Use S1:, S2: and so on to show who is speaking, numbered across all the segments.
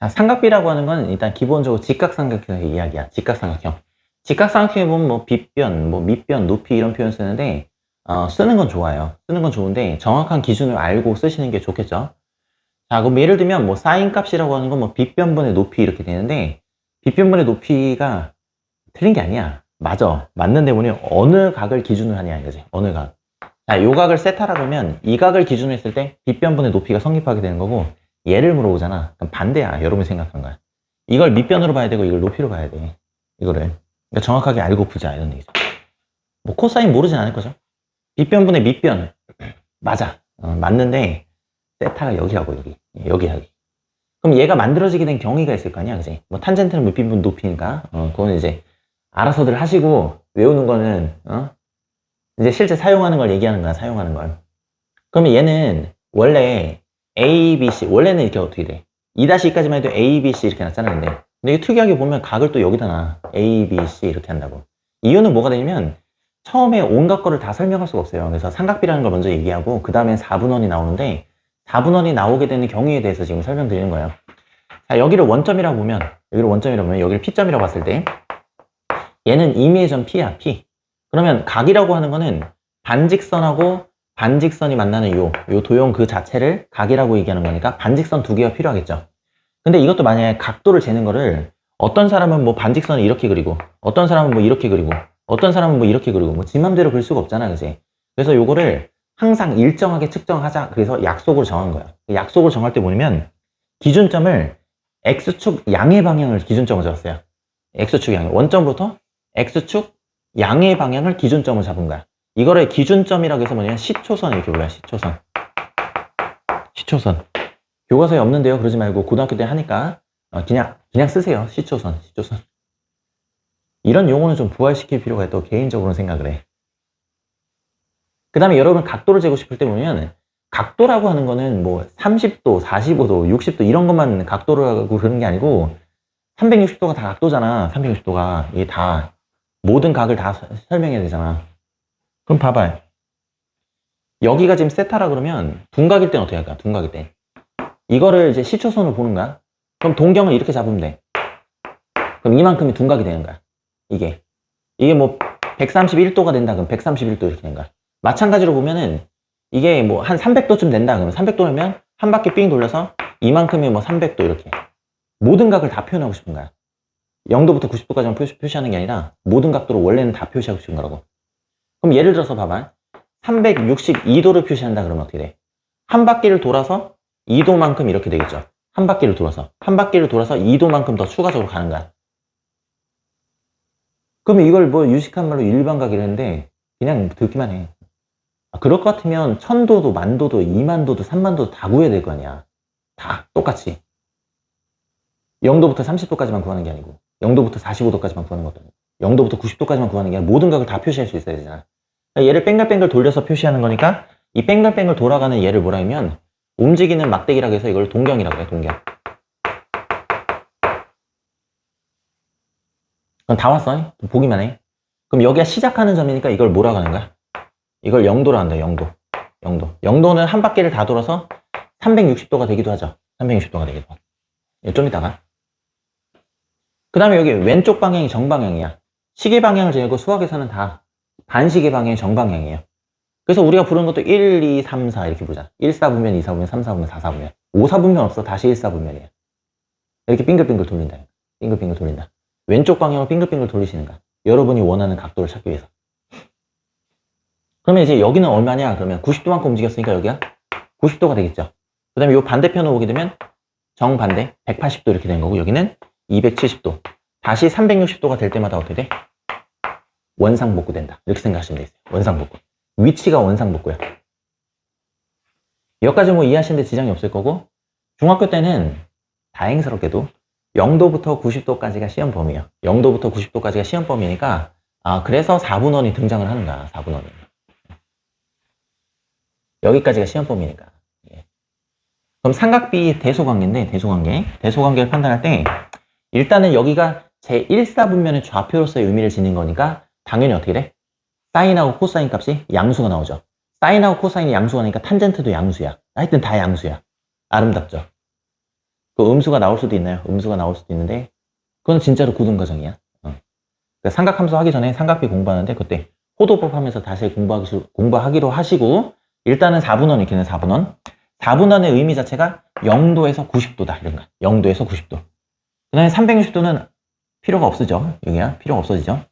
S1: 자, 삼각비라고 하는 건 일단 기본적으로 직각삼각형의 이야기야. 직각삼각형. 직각삼각형에 보면 뭐 빗변, 뭐 밑변, 높이 이런 표현 쓰는데 어, 쓰는 건 좋아요. 쓰는 건 좋은데 정확한 기준을 알고 쓰시는 게 좋겠죠. 자, 그럼 예를 들면 뭐 사인 값이라고 하는 건 뭐 빗변분의 높이 이렇게 되는데 빗변분의 높이가 틀린 게 아니야. 맞아. 맞는데 뭐니 어느 각을 기준으로 하냐 이거지. 어느 각. 자, 요 각을 세타라 그러면 이 각을 기준으로 했을 때 빗변분의 높이가 성립하게 되는 거고 얘를 물어보잖아. 그럼 반대야. 여러분이 생각한 거야. 이걸 밑변으로 봐야 되고 이걸 높이로 봐야 돼. 이거를. 그러니까 정확하게 알고 보자 이런 얘기죠. 뭐 코사인 모르진 않을 거죠. 빗변분의 밑변 맞아. 어, 맞는데 세타가 여기라고 여기. 여기 여기. 그럼 얘가 만들어지게 된 경위가 있을 거 아니야, 그지? 뭐 탄젠트는 밑변분 높이니까 어, 그거는 이제 알아서들 하시고 외우는 거는 어? 이제 실제 사용하는 걸 얘기하는 거야, 사용하는 걸. 그러면 얘는 원래 A, B, C 원래는 이렇게 어떻게 돼? 2-2까지만 해도 A, B, C 이렇게 놨잖아, 근데. 근데 이게 특이하게 보면 각을 또 여기다 놔. A, B, C 이렇게 한다고. 이유는 뭐가 되냐면 처음에 온갖 거를 다 설명할 수가 없어요. 그래서 삼각비라는 걸 먼저 얘기하고 그 다음엔 4분원이 나오는데 4분원이 나오게 되는 경우에 대해서 지금 설명드리는 거예요. 자, 여기를 원점이라고 보면 여기를 원점이라고 보면 여기를 P점이라고 봤을 때 얘는 임의의 점 P야, P. 그러면 각이라고 하는 거는 반직선하고 반직선이 만나는 요, 요 도형 그 자체를 각이라고 얘기하는 거니까 반직선 두 개가 필요하겠죠. 근데 이것도 만약에 각도를 재는 거를 어떤 사람은 뭐 반직선을 이렇게 그리고 어떤 사람은 뭐 이렇게 그리고 어떤 사람은 뭐 이렇게 그리고 뭐지 맘대로 그릴 수가 없잖아, 그지? 그래서 요거를 항상 일정하게 측정하자. 그래서 약속을 정한 거야. 약속을 정할 때 뭐냐면 기준점을 x축 양의 방향을 기준점을 잡았어요. x축 양의 원점부터 x축 양의 방향을 기준점을 잡은 거야. 이거를 기준점이라고 해서 뭐냐면 시초선 이렇게 불러요. 시초선. 시초선. 교과서에 없는데요. 그러지 말고 고등학교 때 하니까 어, 그냥 그냥 쓰세요. 시초선. 시초선. 이런 용어는 좀 부활시킬 필요가 있다고 개인적으로 생각을 해. 그 다음에 여러분 각도를 재고 싶을 때 보면 각도라고 하는 거는 뭐 30도, 45도, 60도 이런 것만 각도라고 그러는 게 아니고 360도가 다 각도잖아. 360도가 이게 다 모든 각을 다 서- 설명해야 되잖아. 그럼 봐봐요. 여기가 지금 세타라 그러면 둔각일 땐 어떻게 할까? 둔각일 때. 이거를 이제 시초선으로 보는 거야. 그럼 동경을 이렇게 잡으면 돼. 그럼 이만큼이 둔각이 되는 거야. 이게. 이게 뭐 131도가 된다. 그럼 131도 이렇게 되는 거야. 마찬가지로 보면은 이게 뭐 한 300도쯤 된다. 그러면 300도면 한 바퀴 삥 돌려서 이만큼이 뭐 300도 이렇게. 모든 각을 다 표현하고 싶은 거야. 0도부터 90도까지만 표시, 표시하는 게 아니라 모든 각도를 원래는 다 표시하고 싶은 거라고. 그럼 예를 들어서 봐봐. 362도를 표시한다 그러면 어떻게 돼? 한 바퀴를 돌아서 2도만큼 이렇게 되겠죠. 한 바퀴를 돌아서. 한 바퀴를 돌아서 2도만큼 더 추가적으로 가는 거야. 그러면 이걸 뭐 유식한 말로 일반각이라 했는데 그냥 듣기만 해. 아, 그럴 것 같으면 천도도, 만도도, 이만도도, 삼만도도 다 구해야 될 거 아니야. 다 똑같이. 0도부터 30도까지만 구하는 게 아니고 0도부터 45도까지만 구하는 것도 아니고 0도부터 90도까지만 구하는 게 아니라 모든 각을 다 표시할 수 있어야 되잖아. 그러니까 얘를 뺑글뺑글 돌려서 표시하는 거니까 이 뺑글뺑글 돌아가는 얘를 뭐라 하면 움직이는 막대기라고 해서 이걸 동경이라고 해, 동경. 그럼 다 왔어? 보기만 해. 그럼 여기가 시작하는 점이니까 이걸 뭐라고 하는 거야? 이걸 0도로 한다, 0도. 0도. 0도는 한 바퀴를 다 돌아서 360도가 되기도 하죠. 360도가 되기도 하고. 이거 좀 이따가. 그 다음에 여기 왼쪽 방향이 정방향이야. 시계 방향을 재고 수학에서는 다 반시계 방향이 정방향이에요. 그래서 우리가 부르는 것도 1, 2, 3, 4 이렇게 보자. 1, 4분면, 2, 4분면, 3, 4분면, 4, 4분면. 5, 4분면 없어. 다시 1, 4분면이야. 이렇게 빙글빙글 돌린다. 빙글빙글 돌린다. 왼쪽 방향을 빙글빙글 돌리시는 거야. 여러분이 원하는 각도를 찾기 위해서. 그러면 이제 여기는 얼마냐? 그러면 90도만큼 움직였으니까 여기가 90도가 되겠죠. 그 다음에 이 반대편으로 오게 되면 정반대 180도 이렇게 되는 거고 여기는 270도. 다시 360도가 될 때마다 어떻게 돼? 원상복구 된다. 이렇게 생각하시면 되겠어요. 원상복구. 위치가 원상복구야. 여기까지 뭐 이해하시는데 지장이 없을 거고 중학교 때는 다행스럽게도 0도부터 90도까지가 시험 범위야. 0도부터 90도까지가 시험 범위니까 아 그래서 4분원이 등장을 하는 거야. 4분원이. 여기까지가 시험 범위니까. 예. 그럼 삼각비 대소관계인데 대소관계. 대소관계를 판단할 때 일단은 여기가 제 1사분면의 좌표로서의 의미를 지닌 거니까 당연히 어떻게 돼? 사인하고 코사인 값이 양수가 나오죠. 사인하고 코사인이 양수가 나니까 탄젠트도 양수야. 하여튼 다 양수야. 아름답죠. 그 음수가 나올 수도 있나요? 음수가 나올 수도 있는데 그건 진짜로 고등 과정이야. 어. 그러니까 삼각함수 하기 전에 삼각비 공부하는데 그때 호도법 하면서 다시 공부하기, 공부하기로 하시고 일단은 4분원 이렇게 는 4분원 4분원의 의미 자체가 0도에서 90도다 이런 거 0도에서 90도 그 다음에 360도는 필요가 없으죠 여기야 필요가 없어지죠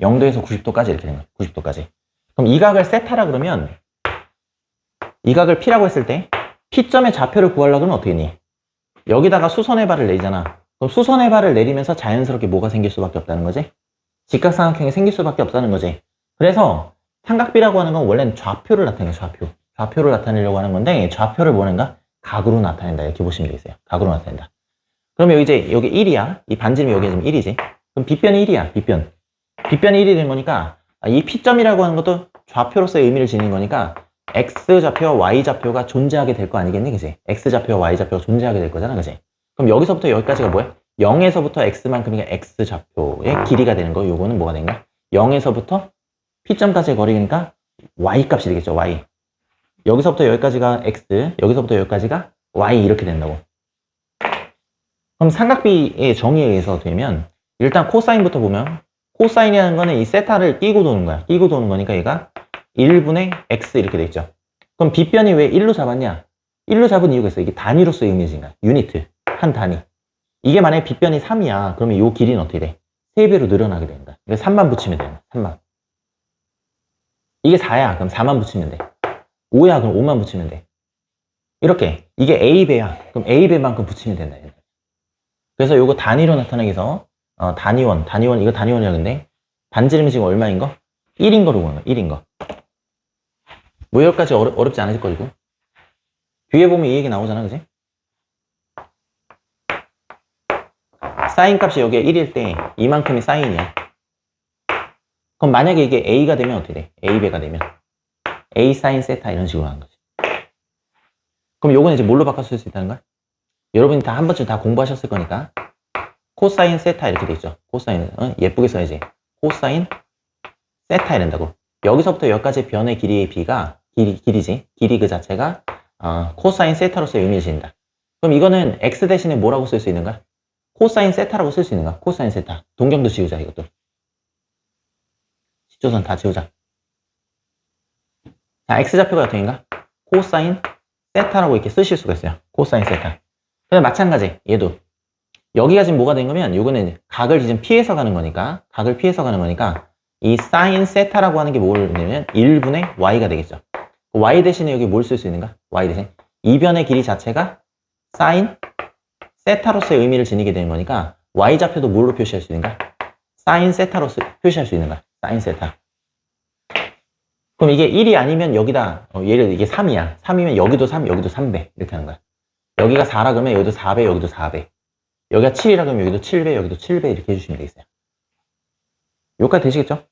S1: 0도에서 90도까지 이렇게 되는 거예요 90도까지. 그럼 이 각을 세타라 그러면 이 각을 P라고 했을 때 P점의 좌표를 구하려고 하면 어떻게 했니? 여기다가 수선의 발을 내리잖아. 그럼 수선의 발을 내리면서 자연스럽게 뭐가 생길 수밖에 없다는 거지? 직각삼각형이 생길 수밖에 없다는 거지. 그래서 삼각비라고 하는 건 원래는 좌표를 나타내요 좌표. 좌표를 나타내려고 하는 건데 좌표를 뭐는가? 각으로 나타낸다. 이렇게 보시면 되겠어요. 각으로 나타낸다. 그러면 이제 여기 1이야. 이 반지름이 여기 지금 1이지. 그럼 빗변이 1이야 빗변 빗변이 1이 된 거니까 아, 이 P점이라고 하는 것도 좌표로서의 의미를 지닌 거니까 X좌표와 Y좌표가 존재하게 될 거 아니겠니 그지? X좌표와 Y좌표가 존재하게 될 거잖아 그지? 그럼 여기서부터 여기까지가 뭐야? 0에서부터 X만큼이니까 X좌표의 길이가 되는 거 요거는 뭐가 되는가? 0에서부터 P점까지의 거리니까 Y 값이 되겠죠 Y 여기서부터 여기까지가 X 여기서부터 여기까지가 Y 이렇게 된다고 그럼 삼각비의 정의에 의해서 되면 일단 코사인부터 보면 코사인이라는 거는 이 세타를 끼고 도는 거야. 끼고 도는 거니까 얘가 1분의 X 이렇게 돼 있죠. 그럼 빗변이 왜 1로 잡았냐? 1로 잡은 이유가 있어. 이게 단위로서의 의미지 유니트. 한 단위. 이게 만약에 빗변이 3이야. 그러면 이 길이는 어떻게 돼? 3배로 늘어나게 된다. 그래서 3만 붙이면 돼 3만. 이게 4야. 그럼 4만 붙이면 돼. 5야. 그럼 5만 붙이면 돼. 이렇게. 이게 A배야. 그럼 A배만큼 붙이면 된다. 그래서 요거 단위로 나타나기 위해서 어, 단위원 단위원 이거 단위원이라 근데 반지름이 지금 얼마인 거? 1인 거로 보는 거 1인 거 모열까지 어렵, 어렵지 않으실 거고 뒤에 보면 이 얘기 나오잖아 그지? 사인 값이 여기에 1일 때 이만큼이 사인이야 그럼 만약에 이게 A가 되면 어떻게 돼? A배가 되면 A 사인 세타 이런 식으로 하는 거지. 그럼 요거는 이제 뭘로 바꿔 쓸 수 있다는 거야? 여러분이 다 한 번쯤 다 공부하셨을 거니까 코사인 세타 이렇게 돼 있죠. 코사인 어? 예쁘게 써야지. 코사인 세타 이런다고. 여기서부터 여기까지 변의 길이의 비가 길이 길이지. 길이 그 자체가 어, 코사인 세타로서의 의미를 지닌다. 그럼 이거는 x 대신에 뭐라고 쓸 수 있는가? 코사인 세타라고 쓸 수 있는가? 코사인 세타. 동경도 지우자 이것도. 시조선 다 지우자. 자, x좌표가 어떻게인가? 코사인 세타라고 이렇게 쓰실 수가 있어요. 코사인 세타. 그냥 마찬가지, 얘도. 여기가 지금 뭐가 된 거면, 요거는 각을 지금 피해서 가는 거니까, 각을 피해서 가는 거니까, 이 사인 세타라고 하는 게뭘 되냐면, 1분의 y가 되겠죠. y 대신에 여기 뭘 쓸 수 있는가? y 대신. 이 변의 길이 자체가 사인 세타로서의 의미를 지니게 되는 거니까, y좌표도 뭘로 표시할 수 있는가? 사인 세타로 서 표시할 수 있는가? 사인 세타. 그럼 이게 1이 아니면 여기다 어, 예를 들어 이게 3이야 3이면 여기도 3 여기도 3배 이렇게 하는 거야 여기가 4라 그러면 여기도 4배 여기도 4배 여기가 7이라 그러면 여기도 7배 여기도 7배 이렇게 해주시면 되겠어요 여기까지 되시겠죠?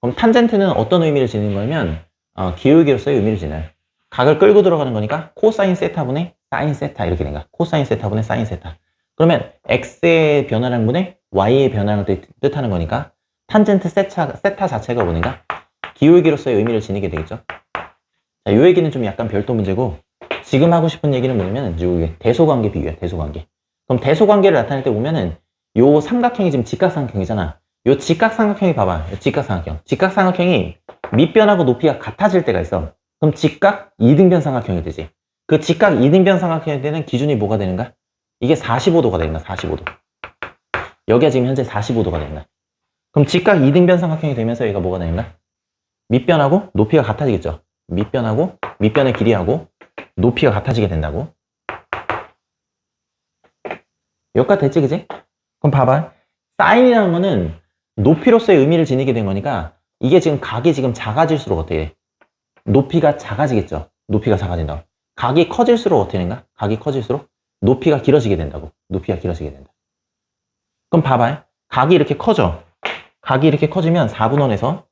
S1: 그럼 탄젠트는 어떤 의미를 지닌 거냐면 어, 기울기로서의 의미를 지나요 각을 끌고 들어가는 거니까 코사인 세타분의 사인 세타 이렇게 된 거야 코사인 세타분의 사인 세타 그러면 x의 변화량 분의 y의 변화량을 뜻- 뜻하는 거니까 탄젠트 세타, 세타 자체가 뭐는가 기울기로서의 의미를 지니게 되겠죠. 자, 이 얘기는 좀 약간 별도 문제고 지금 하고 싶은 얘기는 뭐냐면 이게 대소관계 비교야. 대소관계. 그럼 대소관계를 나타낼 때 보면은 요 삼각형이 지금 직각삼각형이잖아. 요 직각삼각형이 봐봐. 요 직각삼각형. 직각삼각형이 밑변하고 높이가 같아질 때가 있어. 그럼 직각 이등변 삼각형이 되지. 그 직각 이등변 삼각형일 때는 기준이 뭐가 되는가? 이게 45도가 된다. 45도. 여기가 지금 현재 45도가 된다. 그럼 직각 이등변 삼각형이 되면서 얘가 뭐가 되는가? 밑변하고 높이가 같아지겠죠. 밑변하고 밑변의 길이하고 높이가 같아지게 된다고. 여기까지 됐지, 그지? 그럼 봐봐. 사인이라는 거는 높이로서의 의미를 지니게 된 거니까 이게 지금 각이 지금 작아질수록 어떻게 돼? 높이가 작아지겠죠. 높이가 작아진다. 각이 커질수록 어떻게 되는가? 각이 커질수록 높이가 길어지게 된다고. 높이가 길어지게 된다. 그럼 봐봐. 각이 이렇게 커져. 각이 이렇게 커지면 4분원에서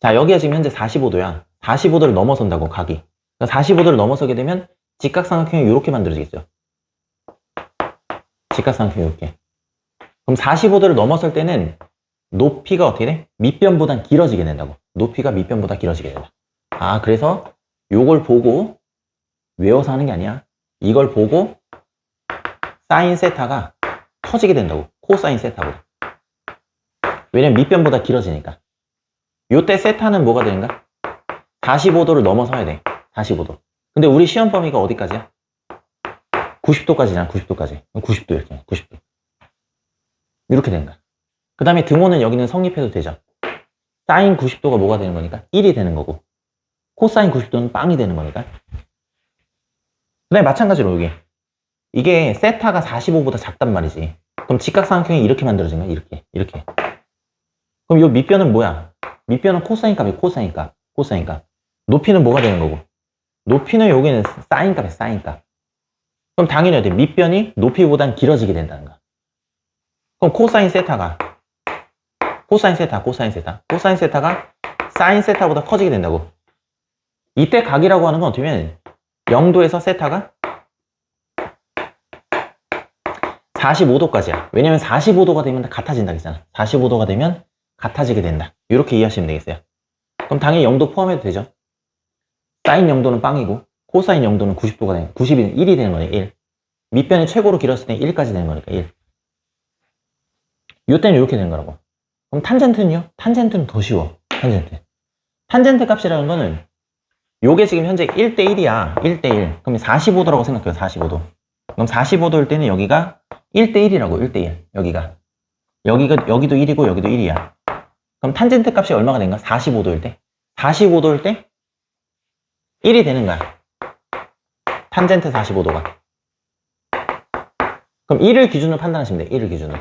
S1: 자, 여기가 지금 현재 45도야. 45도를 넘어선다고, 각이. 45도를 넘어서게 되면 직각삼각형이 이렇게 만들어지겠죠. 직각삼각형이 이렇게. 그럼 45도를 넘어설 때는 높이가 어떻게 돼? 밑변보단 길어지게 된다고. 높이가 밑변보다 길어지게 된다. 아, 그래서 요걸 보고 외워서 하는 게 아니야. 이걸 보고 사인 세타가 커지게 된다고. 코사인 세타보다. 왜냐면 밑변보다 길어지니까. 요때 세타는 뭐가 되는가? 45도를 넘어서야 돼. 45도. 근데 우리 시험 범위가 어디까지야? 90도까지잖아, 90도까지. 90도 이렇게, 90도. 이렇게 된다. 그 다음에 등호는 여기는 성립해도 되죠. 사인 90도가 뭐가 되는 거니까? 1이 되는 거고. 코사인 90도는 빵이 되는 거니까. 그 다음에 마찬가지로 여기. 이게 세타가 45보다 작단 말이지. 그럼 직각삼각형이 이렇게 만들어진 거야, 이렇게. 이렇게. 그럼 요 밑변은 뭐야? 밑변은 코사인 값이 코사인 값. 코사인 값. 높이는 뭐가 되는 거고? 높이는 여기는 사인 값이야, 사인 값. 그럼 당연히 어때? 밑변이 높이보단 길어지게 된다는 거야. 그럼 코사인 세타가 코사인 세타, 코사인 세타, 코사인 세타가 사인 세타보다 커지게 된다고. 이때 각이라고 하는 건 어떻게 보면 0도에서 세타가 45도까지야. 왜냐면 45도가 되면 같아진다 했잖아. 45도가 되면 같아지게 된다. 이렇게 이해하시면 되겠어요. 그럼 당연히 0도 포함해도 되죠. 사인 0도는 빵이고 코사인 0도는 90도가 되는 90이 1이 되는 거예요. 1. 밑변이 최고로 길었을 때 1까지 되는 거니까 1. 이때는 이렇게 되는 거라고. 그럼 탄젠트는요? 탄젠트는 더 쉬워. 탄젠트. 탄젠트 값이라는 거는 요게 지금 현재 1대1이야. 1대1. 그럼 45도라고 생각해요. 45도. 그럼 45도일 때는 여기가 1대1이라고. 1대1. 여기가. 여기가 여기도 1이고 여기도 1이야. 그럼 탄젠트 값이 얼마가 된가? 45도일 때. 45도일 때 1이 되는 거야. 탄젠트 45도가. 그럼 1을 기준으로 판단하시면 돼. 1을 기준으로.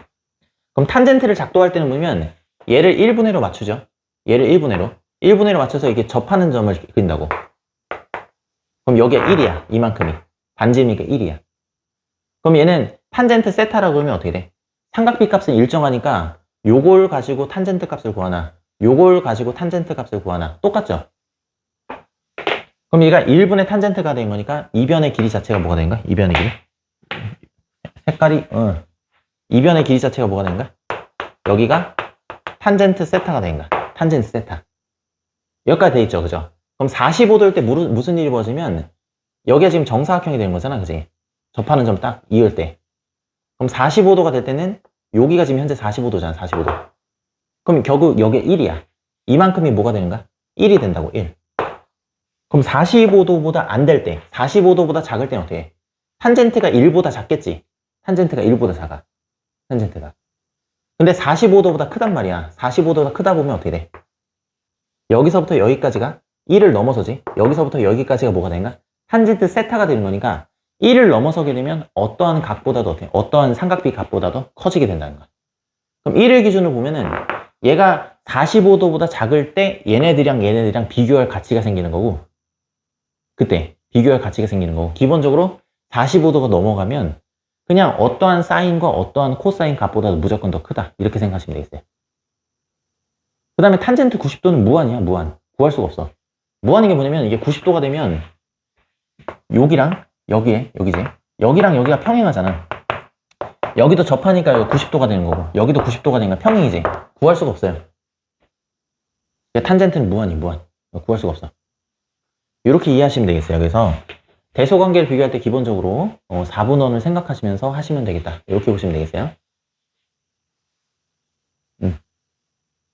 S1: 그럼 탄젠트를 작도할 때는 보면 얘를 1분의 1로 맞추죠. 얘를 1분의 1로. 1분의 1로 맞춰서 이게 접하는 점을 그린다고. 그럼 여기가 1이야. 이만큼이. 반지름이니까 1이야. 그럼 얘는 탄젠트 세타라고 하면 어떻게 돼? 삼각비 값은 일정하니까 요걸 가지고 탄젠트 값을 구하나 요걸 가지고 탄젠트 값을 구하나 똑같죠? 그럼 얘가 1분의 탄젠트가 된 거니까 이변의 길이 자체가 뭐가 된가? 이변의 길이? 색깔이 어. 이변의 길이 자체가 뭐가 된가? 여기가 탄젠트 세타가 된가? 탄젠트 세타. 여기까지 돼 있죠, 그죠? 그럼 45도일 때 무슨, 일이 벌어지면 여기가 지금 정사각형이 되는 거잖아, 그지? 접하는 점 딱 이을 때. 그럼 45도가 될 때는 여기가 지금 현재 45도잖아, 45도. 그럼 결국 여기에 1이야. 이만큼이 뭐가 되는가? 1이 된다고, 1. 그럼 45도보다 안 될 때, 45도보다 작을 때는 어떻게 해? 탄젠트가 1보다 작겠지? 탄젠트가 1보다 작아. 탄젠트가. 근데 45도보다 크단 말이야. 45도보다 크다 보면 어떻게 돼? 여기서부터 여기까지가 1을 넘어서지. 여기서부터 여기까지가 뭐가 되는가? 탄젠트 세타가 되는 거니까 1을 넘어서게 되면 어떠한 값보다도 어떻게, 어떠한 삼각비 값보다도 커지게 된다는 거야. 그럼 1을 기준으로 보면은 얘가 45도보다 작을 때 얘네들이랑 얘네들이랑 비교할 가치가 생기는 거고 그때 비교할 가치가 생기는 거고 기본적으로 45도가 넘어가면 그냥 어떠한 사인과 어떠한 코사인 값보다도 무조건 더 크다 이렇게 생각하시면 되겠어요. 그 다음에 탄젠트 90도는 무한이야 무한 구할 수가 없어. 무한인 게 뭐냐면 이게 90도가 되면 여기랑 여기에 여기지 여기랑 여기가 평행하잖아. 여기도 접하니까 여기 90도가 되는 거고 여기도 90도가 되니까 평행이지 구할 수가 없어요. 그러니까 탄젠트는 무한이 무한 구할 수가 없어. 이렇게 이해하시면 되겠어요. 그래서 대소관계를 비교할 때 기본적으로 어, 4분원을 생각하시면서 하시면 되겠다. 이렇게 보시면 되겠어요.